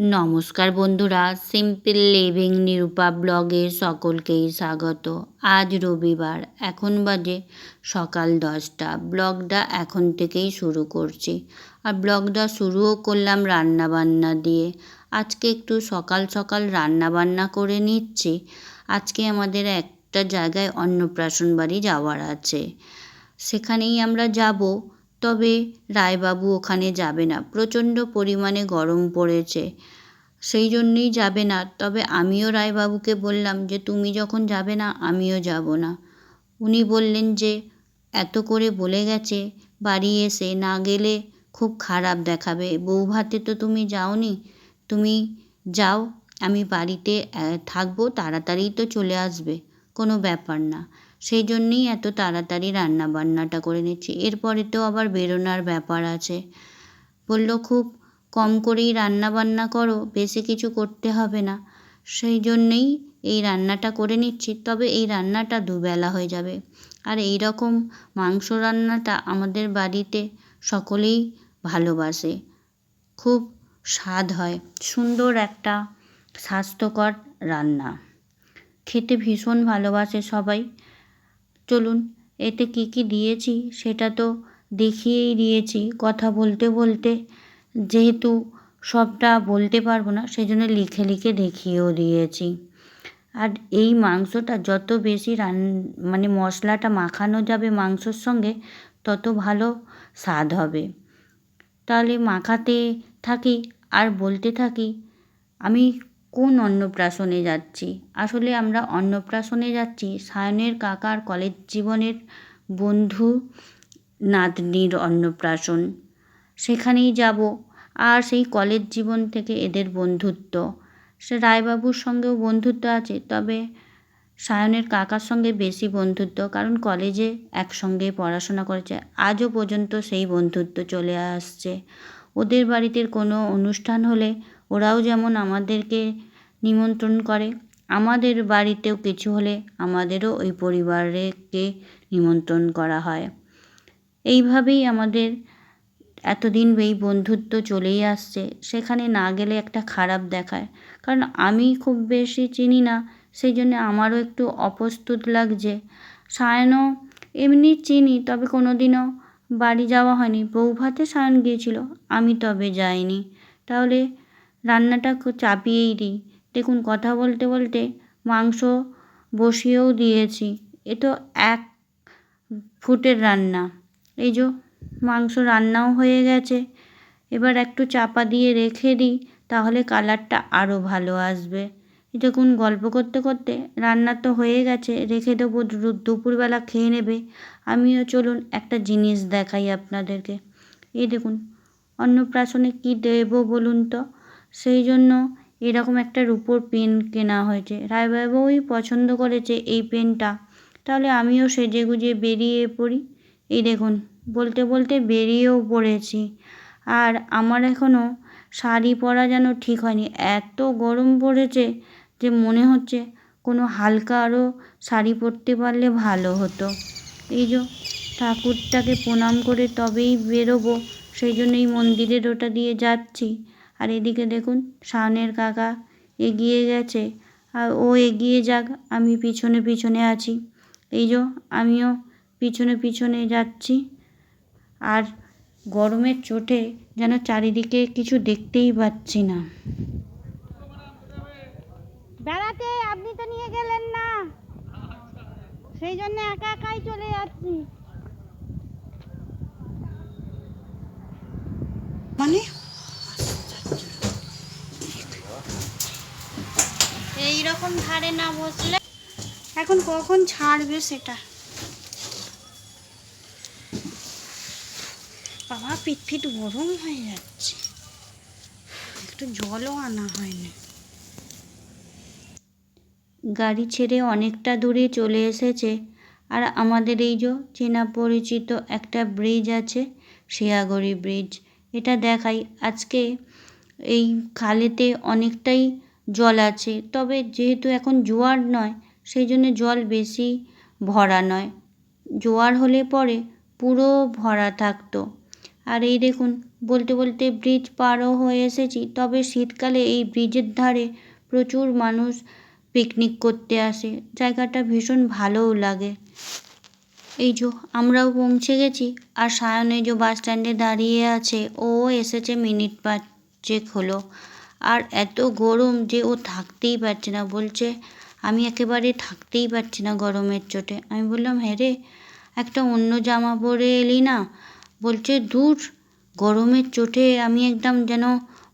নমস্কার বন্ধুরা simple living Nirupa ব্লগে সকলকেই স্বাগত। আজ রবিবার, এখন বাজে সকাল দশটা। ব্লগটা এখন থেকেই শুরু করছি। আর ব্লগটা শুরুও করলাম রান্না বান্না দিয়ে। আজকে একটু সকাল সকাল রান্না বান্না করে নিচ্ছি। আজকে আমাদের একটা জায়গায় অন্নপ্রাশন বাড়ি যাওয়ার আছে। সেখানেই আমরা যাব, তবে রায়বাবু ওখানে যাবে না। প্রচণ্ড পরিমাণে গরম পড়েছে। সেই জন্যই যাবে না। তবে আমিও রায়বাবুকে বললাম যে, তুমি যখন যাবে না, আমিও যাব না। উনি বললেন যে, এত করে বলে গেছে, বাড়ি এসে না গেলে খুব খারাপ দেখাবে। বউ ভাতে তো তুমি যাওনি। তুমি যাও, আমি বাড়িতে থাকব, তাড়াতাড়ি তো চলে আসবে। কোনো ব্যাপার না। সেই জন্যেই এত তাড়াতাড়ি রান্না বান্নাটা করে নিচ্ছি। এরপরে তো আবার বেরোনোর ব্যাপার আছে। বলল, খুব কম করেই রান্না বান্না করো, বেশি কিছু করতে হবে না। সেই জন্যেই এই রান্নাটা করে নিচ্ছি, তবে এই রান্নাটা দুবেলা হয়ে যাবে। আর এই রকম মাংস রান্নাটা আমাদের বাড়িতে সকলেই ভালোবাসে। খুব স্বাদ হয়, সুন্দর একটা স্বাস্থ্যকর রান্না। খেতে ভীষণ ভালোবাসে সবাই। চলুন, এতে কী কী দিয়েছি সেটা তো দেখিয়েই দিয়েছি, কথা বলতে বলতে যেহেতু সবটা বলতে পারব না সেই জন্য লিখে লিখে দেখিয়েও দিয়েছি। আর এই মাংসটা যত বেশি রান মানে মশলাটা মাখানো যাবে মাংসর সঙ্গে, তত ভালো স্বাদ হবে। তাহলে মাখাতে থাকি আর বলতে থাকি, আমি কোন অন্নপ্রাশনে যাচ্ছি? আসলে আমরা অন্নপ্রাশনে যাচ্ছি সায়নের কাকার কলেজ জীবনের বন্ধু নাতনির অন্নপ্রাশন। সেখানেই যাব। আর সেই কলেজ জীবন থেকে এদের বন্ধুত্ব। সে রায়বাবুর সঙ্গেও বন্ধুত্ব আছে, তবে সায়নের কাকার সঙ্গে বেশি বন্ধুত্ব, কারণ কলেজে একসঙ্গে পড়াশোনা করেছে। আজও পর্যন্ত সেই বন্ধুত্ব চলে আসছে। ওদের বাড়িতে কোনো অনুষ্ঠান হলে ওরাও যেমন আমাদেরকে নিমন্ত্রণ করে, আমাদের বাড়িতেও কিছু হলে আমাদেরও ওই পরিবারকে নিমন্ত্রণ করা হয়। এইভাবেই আমাদের এতদিন এই বন্ধুত্ব চলেই আসছে, সেখানে না গেলে একটা খারাপ দেখায়। কারণ আমি খুব বেশি চিনি না, সেই জন্য আমারও একটু অপ্রস্তুত লাগছে। সায়নও এমনি চিনি, তবে কোনো দিনও বাড়ি যাওয়া হয়নি। বউ ভাতে সায়ন গিয়েছিল, আমি তবে যাইনি। তাহলে রান্নাটা চাপিয়েই দিই। দেখুন, কথা বলতে বলতে মাংস বসিয়েও দিয়েছি। এ তো এক ফুটের রান্না। এই যে মাংস রান্নাও হয়ে গেছে। এবার একটু চাপা দিয়ে রেখে দিই, তাহলে কালারটা আরও ভালো আসবে। দেখুন, গল্প করতে করতে রান্না তো হয়ে গেছে, রেখে দেবো দুপুরবেলা খেয়ে নেবে। আমিও চলুন একটা জিনিস দেখাই আপনাদেরকে। এই দেখুন, অন্নপ্রাশনে কী দেবো বলুন তো? সেই জন্য এরকম একটা রুপোর পেন কেনা হয়েছে। রায়বাবুই পছন্দ করেছে এই পেনটা। তাহলে আমিও সেজে গুজে বেরিয়ে পড়ি। এই দেখুন বলতে বলতে বেরিয়েও পড়েছি। আর আমার এখনও শাড়ি পরা যেন ঠিক হয়নি। এত গরম পড়েছে যে মনে হচ্ছে কোনো হালকা আরও শাড়ি পরতে পারলে ভালো হতো। এই যে ঠাকুরটাকে প্রণাম করে তবেই বেরোবো, সেই জন্য এই মন্দিরের ওটা দিয়ে যাচ্ছি। আর এদিকে দেখুন শানের কাকা এগিয়ে গেছে। আর ও এগিয়ে যাক, আমি পিছনে পিছনে আছি। এই যে আমিও পিছনে পিছনে যাচ্ছি। আর গরমের চোটে যেন চারিদিকে কিছু দেখতেই পাচ্ছি না। বেড়াতে আপনি তো নিয়ে গেলেন না। সেই জন্য একা একাই চলে যাচ্ছি। মানে? এই রকম ধারে না বসলে এখন কখন ছাড়বে সেটা? পিঠ ফিট গরম হয়ে যাচ্ছে। একটু জলও আনা হয়নি। গাড়ি ছেড়ে অনেকটা দূরে চলে এসেছে আর আমাদের এই যে চেনা পরিচিত একটা ব্রিজ আছে, শিয়াগড়ি ব্রিজ এটা দেখাই। আজকে এই খালেতে অনেকটাই জল আছে, তবে যেহেতু এখন জোয়ার নয়, সেই জন্য জল বেশি ভরা নয়। জোয়ার হলে পরে পুরো ভরা থাকতো। আর এই দেখুন, বলতে বলতে ব্রিজ পারও হয়ে এসেছি। তবে শীতকালে এই ব্রিজের ধারে প্রচুর মানুষ পিকনিক করতে আসে। জায়গাটা ভীষণ ভালোও লাগে। এই যো, আমরাও পৌঁছে গেছি। আর সায়ন এই যে বাস স্ট্যান্ডে দাঁড়িয়ে আছে। ও এসেছে মিনিট পাঁচেক হলো। আর এত গরম যে ও থাকতেই পারছে না। বলছে, আমি একেবারে থাকতেই পারছি না গরমের চোটে। আমি বললাম হ্যাঁ রে, একটা অন্য জামা পরে এলি না? বলছে, দূর, গরমের চোটে আমি একদম যেন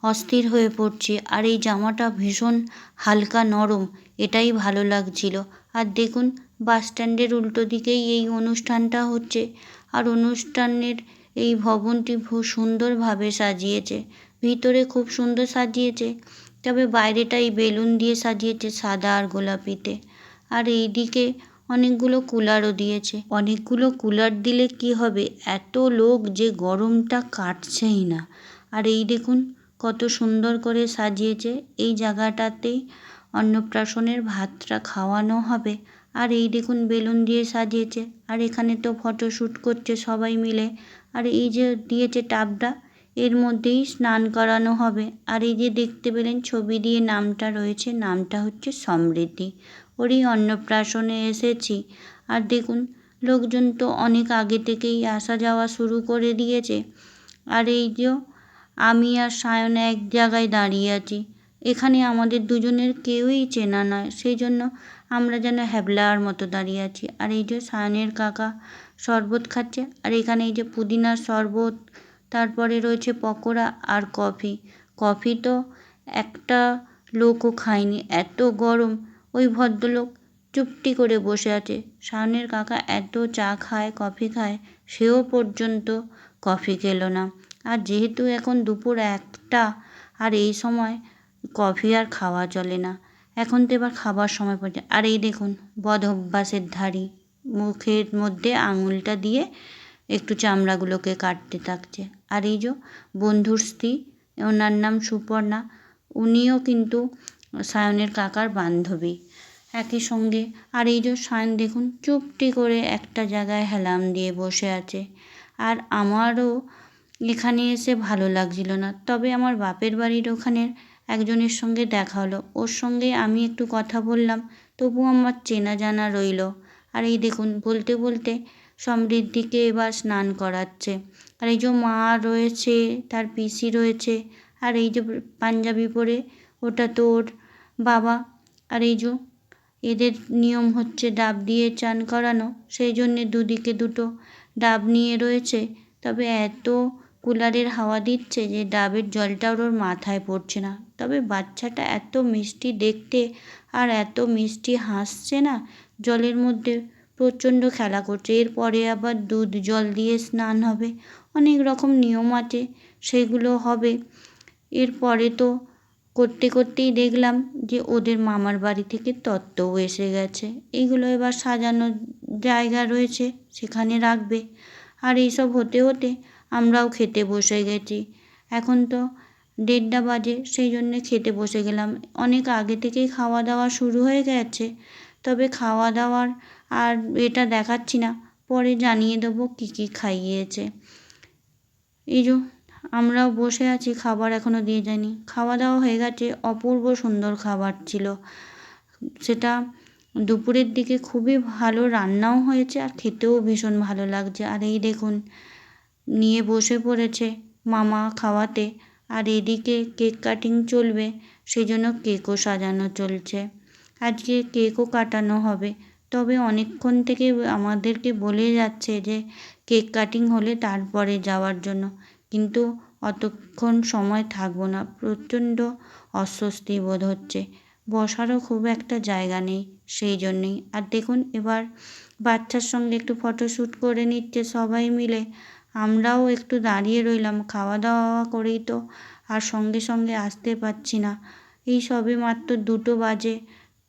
অস্থির হয়ে পড়ছি। আর এই জামাটা ভীষণ হালকা নরম, এটাই ভালো লাগছিল। আর দেখুন, বাস স্ট্যান্ডের উল্টো দিকেই এই অনুষ্ঠানটা হচ্ছে। আর অনুষ্ঠানের এই ভবনটি খুব সুন্দরভাবে সাজিয়েছে। ভিতরে খুব সুন্দর সাজিয়েছে, তবে বাইরেটাই বেলুন দিয়ে সাজিয়েছে সাদা আর গোলাপিতে। আর এইদিকে অনেকগুলো কুলারও দিয়েছে। অনেকগুলো কুলার দিলে কি হবে? এত লোক যে গরমটা কাটছেই না। আর এই দেখুন, কত সুন্দর করে সাজিয়েছে। এই জায়গাটাতেই অন্নপ্রাশনের ভাতটা খাওয়ানো হবে। আর এই দেখুন, বেলুন দিয়ে সাজিয়েছে। আর এখানে তো ফটোশ্যুট করছে সবাই মিলে। আর এই যে দিয়েছে টাবটা, এর মধ্যেই স্নান করানো হবে। আর এই যে দেখতে পেলেন, ছবি দিয়ে নামটা রয়েছে। নামটা হচ্ছে সমৃদ্ধি। ওরই অন্নপ্রাশনে এসেছি। আর দেখুন, লোকজন তো অনেক আগে থেকেই আসা যাওয়া শুরু করে দিয়েছে। আর এই যে আমি আর সায়ন এক জায়গায় দাঁড়িয়ে আছি। এখানে আমাদের দুজনের কেউই চেনা নয়। সেই জন্য আমরা যেন হ্যাবলার মতো দাঁড়িয়ে আছি। আর এই যে সায়নের কাকা শরবত খাচ্ছে। আর এখানে এই যে পুদিনার শরবত, তারপরে রয়েছে পকোড়া আর কফি। কফি তো একটা লোকও খায়নি। এত গরম। ওই ভদ্রলোক চুপটি করে বসে আছে। সায়নের কাকা এত চা খায়, কফি খায়, সেও পর্যন্ত কফি খেলো না। আর যেহেতু এখন দুপুর একটা, আর এই সময় কফি আর খাওয়া চলে না, এখন তো এবার খাবার সময় পড়ছে। আর এই দেখুন বদ অভ্যাসের ধারী মুখের মধ্যে আঙুলটা দিয়ে একটু চামড়াগুলোকে কাটতে থাকছে। আর এই যে বন্ধুর স্ত্রী, ওনার নাম সুপর্ণা, উনিও কিন্তু সায়নের কাকার বান্ধবী। একই সঙ্গে। আর এই যে সায়ন, দেখুন, চুপটি করে একটা জায়গায় হেলাম দিয়ে বসে আছে। আর আমারও এখানে এসে ভালো লাগছিল না। তবে আমার বাপের বাড়ির ওখানের একজনের সঙ্গে দেখা হলো। ওর সঙ্গে আমি একটু কথা বললাম, তবু আমার চেনা জানা রইল। আর এই দেখুন, বলতে বলতে সমৃদ্ধিকে এবার স্নান করাচ্ছে। আর এই যে মা রয়েছে, তার পিসি রয়েছে, আর এই যে পাঞ্জাবি পরে ওটা তো ওর বাবা। আর এই যে এদের নিয়ম হচ্ছে ডাব দিয়ে চান করানো, সেই জন্যে দুদিকে দুটো ডাব নিয়ে রয়েছে। তবে এত কুলারের হাওয়া দিচ্ছে যে ডাবের জলটা ওর মাথায় পড়ছে না। তবে বাচ্চাটা এত মিষ্টি দেখতে আর এত মিষ্টি হাসছে না, জলের মধ্যে প্রচণ্ড খেলা করছে। এরপরে আবার দুধ জল দিয়ে স্নান হবে। অনেক রকম নিয়ম আছে, সেগুলো হবে। এরপরে তো করতে করতেই দেখলাম যে ওদের মামার বাড়ি থেকে তত্ত্বও এসে গেছে। এইগুলো এবার সাজানোর জায়গা রয়েছে, সেখানে রাখবে। আর এইসব হতে হতে আমরাও খেতে বসে গেছি। এখন তো দেড়টা বাজে, সেই জন্যে খেতে বসে গেলাম। অনেক আগে থেকেই খাওয়া দাওয়া শুরু হয়ে গেছে। তবে খাওয়া দাওয়ার আর এটা দেখাচ্ছি না, পরে জানিয়ে দেবো কী কী খাইয়েছে। এই যে আমরাও বসে আছি, খাবার এখনও দিয়ে যায়নি খাওয়া দাওয়া হয়ে গেছে, অপূর্ব সুন্দর খাবার ছিল। সেটা দুপুরের দিকে খুবই ভালো রান্নাও হয়েছে আর খেতেও ভীষণ ভালো লাগছে। আর এই দেখুন, নিয়ে বসে পড়েছে মামা খাওয়াতে। আর এদিকে কেক কাটিং চলবে সেই জন্য কেকও সাজানো চলছে। আজকে কেকও কাটানো হবে। তবে অনেকক্ষণ থেকে আমাদেরকে বলে যাচ্ছে যে, কেক কাটিং হলে তারপরে যাওয়ার জন্য। কিন্তু অতক্ষণ সময় থাকব না। প্রচণ্ড অস্বস্তি বোধ হচ্ছে। বসারও খুব একটা জায়গা নেই সেই জন্যেই। আর দেখুন, এবার বাচ্চার সঙ্গে একটু ফটোশ্যুট করে নিচ্ছে সবাই মিলে। আমরাও একটু দাঁড়িয়ে রইলাম খাওয়া দাওয়া করেই তো আর সঙ্গে সঙ্গে আসতে পারছি না। এই সবে মাত্র দুটো বাজে।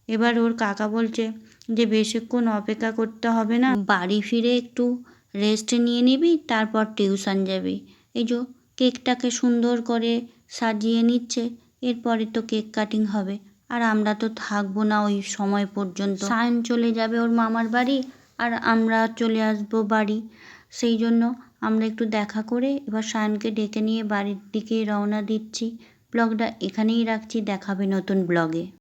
এবার ওর কাকা বলছে যে, বেশিক্ষণ অপেক্ষা করতে হবে না। বাড়ি ফিরে একটু রেস্ট নিয়ে নিবি, তারপর টিউশন যাবি। এই যে কেকটাকে সুন্দর করে সাজিয়ে নিচ্ছে, এরপরে তো কেক কাটিং হবে। আর আমরা তো থাকব না ওই সময় পর্যন্ত। সায়ন চলে যাবে ওর মামার বাড়ি আর আমরা চলে আসব বাড়ি। সেই জন্য আমরা একটু দেখা করে এবার সায়নকে ডেকে নিয়ে বাড়ির দিকে রওনা দিচ্ছি। ব্লগটা এখানেই রাখছি, দেখাবে নতুন ব্লগে।